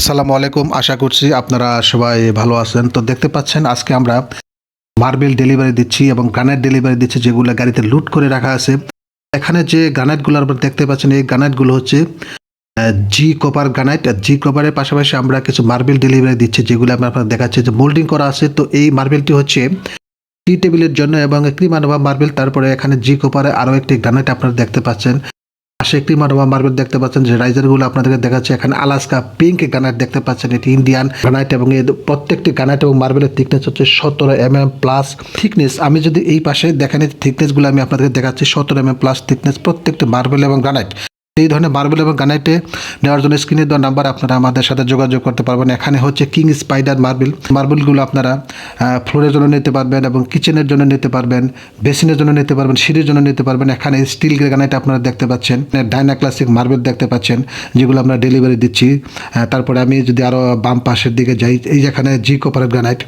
আসসালামু আলাইকুম। আশা করছি আপনারা সবাই ভালো আছেন। তো দেখতে পাচ্ছেন, আজকে আমরা মার্বেল ডেলিভারি দিচ্ছি এবং গ্রানাইট ডেলিভারি দিচ্ছি, যেগুলো গাড়িতে লুট করে রাখা আছে। এখানে যে গ্রানাইটগুলো আপনারা দেখতে পাচ্ছেন, এই গ্রানাইটগুলো হচ্ছে জি কপার গ্রানাইট জি কপারের পাশাপাশি আমরা কিছু মার্বেল ডেলিভারি দিচ্ছি, যেগুলো আমরা আপনার দেখাচ্ছি যে মোল্ডিং করা আছে। তো এই মার্বেলটি হচ্ছে টি টেবিলের জন্য এবং ক্রিমানোভা মার্বেল। তারপরে এখানে জি কপারে আরও একটি গ্রানাইট আপনারা দেখতে পাচ্ছেন। পাশে একটি মার্বেল মার্বেল দেখতে পাচ্ছেন, যে রাইজারগুলো আপনাদেরকে দেখাচ্ছে। এখানে আলাস্কা পিঙ্ক গ্রানাইট দেখতে পাচ্ছেন, এটি ইন্ডিয়ান গ্রানাইট এবং এর প্রত্যেকটি গ্রানাইট এবং মার্বেলের থিকনেস হচ্ছে সতেরো এম এম প্লাস থিকনেস আমি যদি এই পাশে দেখেন থিকনেসগুলো আমি আপনাদেরকে দেখাচ্ছি, সতেরো এম এম প্লাস থিকনেস প্রত্যেকটি মার্বেল এবং গ্রানাইট এই ধরনের মার্বেল এবং গ্রানাইটে নেওয়ার জন্য স্ক্রিনে দেওয়া নাম্বার আপনারা আমাদের সাথে যোগাযোগ করতে পারবেন। এখানে হচ্ছে কিং স্পাইডার মার্বেল। মার্বেলগুলো আপনারা ফ্লোরের জন্য নিতে পারবেন এবং কিচেনের জন্য নিতে পারবেন, বেসিনের জন্য নিতে পারবেন, সিঁড়ির জন্য নিতে পারবেন। এখানে স্টিল গ্রানাইট আপনারা দেখতে পাচ্ছেন ডাইনা ক্লাসিক মার্বেল দেখতে পাচ্ছেন, যেগুলো আমরা ডেলিভারি দিচ্ছি। তারপরে আমি যদি আরও বাম পাশের দিকে যাই, এই যেখানে জি কপার গ্রানাইট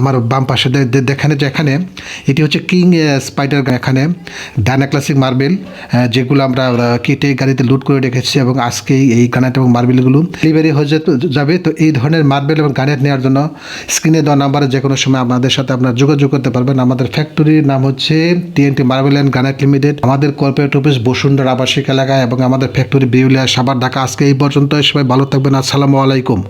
আমার বাম পাশে দেখেন যে এখানে এটি হচ্ছে কিং স্পাইডার এখানে ডাইনা ক্লাসিক মার্বেল যেগুলো আমরা কেটে গাড়িতে লুট করে রেখেছি এবং আজকেই এই গ্রানাইট এবং মার্বেলগুলো ডেলিভারি হয়ে যাবে। তো এই ধরনের মার্বেল এবং গ্রানাইট নেওয়ার জন্য স্ক্রিনে দেওয়া নাম্বারে যে কোনো সময় আমাদের সাথে আপনারা যোগাযোগ করতে পারবেন। আমাদের ফ্যাক্টরির নাম হচ্ছে TNT marble and granite limited আমাদের কর্পোরেট অফিস বসুন্ধরা আবাসিক এলাকায় এবং আমাদের ফ্যাক্টরি বিউলিয়া সাবার ঢাকা। আজকে এই পর্যন্ত সবাই ভালো থাকবেন। আসসালামু আলাইকুম।